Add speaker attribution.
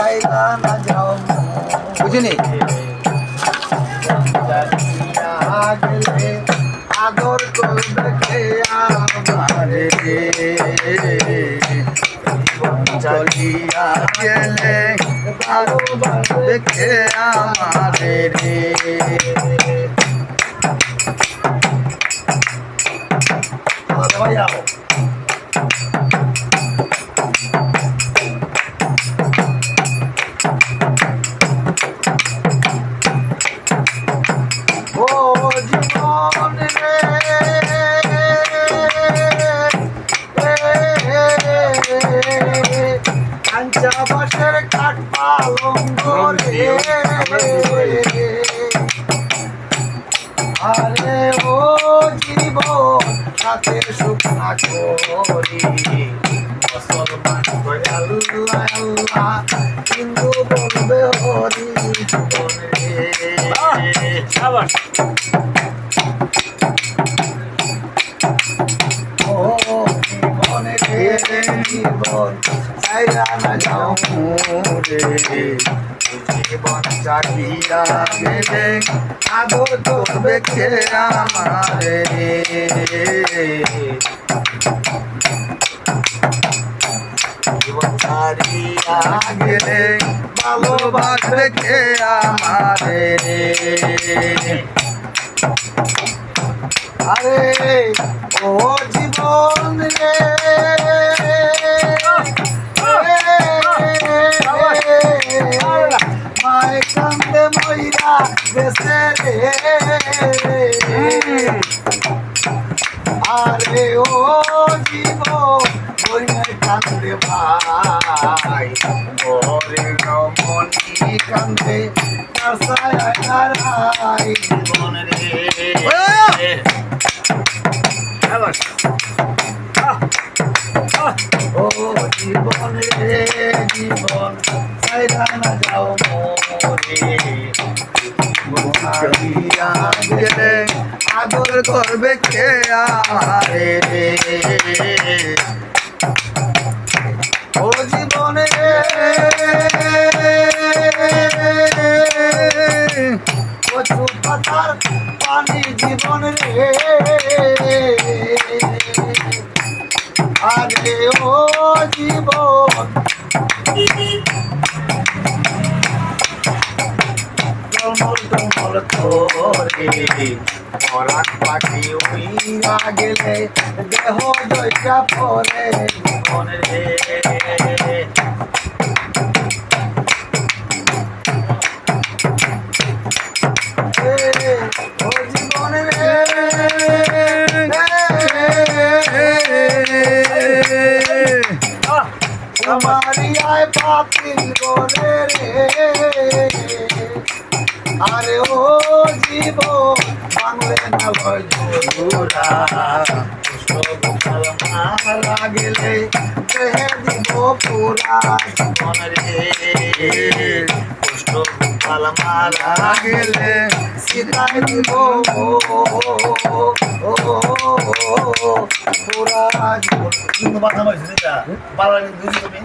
Speaker 1: চাইলা না যাও
Speaker 2: বুঝিনি?
Speaker 1: আদর করবে আমারে
Speaker 2: চলিয়া গেলে ভালোবাসবে কে আমারে
Speaker 1: কাঞ্চা বাসের কাঠ পালঙ্গ রে আরে ও জীবন সাথে সুখ না করি মুসলমান কই আল্লাহ আল্লাহ হিন্দু বলবে হরি। জীবন জীবন চাইরা না যাও রে জীবন চাহিয়া গেলে আদর করবে কে ভালোবাসবে কে আমারে আরে ও জীবন রে। ওরে রমণী কান্দে কাসায় হারাই জীবন রে ও জীবন রে জীবন সাইরা না যাও মোরে।
Speaker 2: চলিয়া গেলে আদর করবে কে আমারে রে?
Speaker 1: ও কচু পাতার পানি জীবন রে আরে ও জীবন টমল টমল তোরে পরাণ পাখি উইরা গেলে দেহ জয়টা পরে মারিয়ায় পাতিল করে রে। আরে ও জীব বাংলে না ভয় জোরা দেহে দিব পুরা রে। পুষ্ট গোপাল মারা সীতায় দিব পুরা কিন্তু বাধা হয়েছে বুঝছ তুমি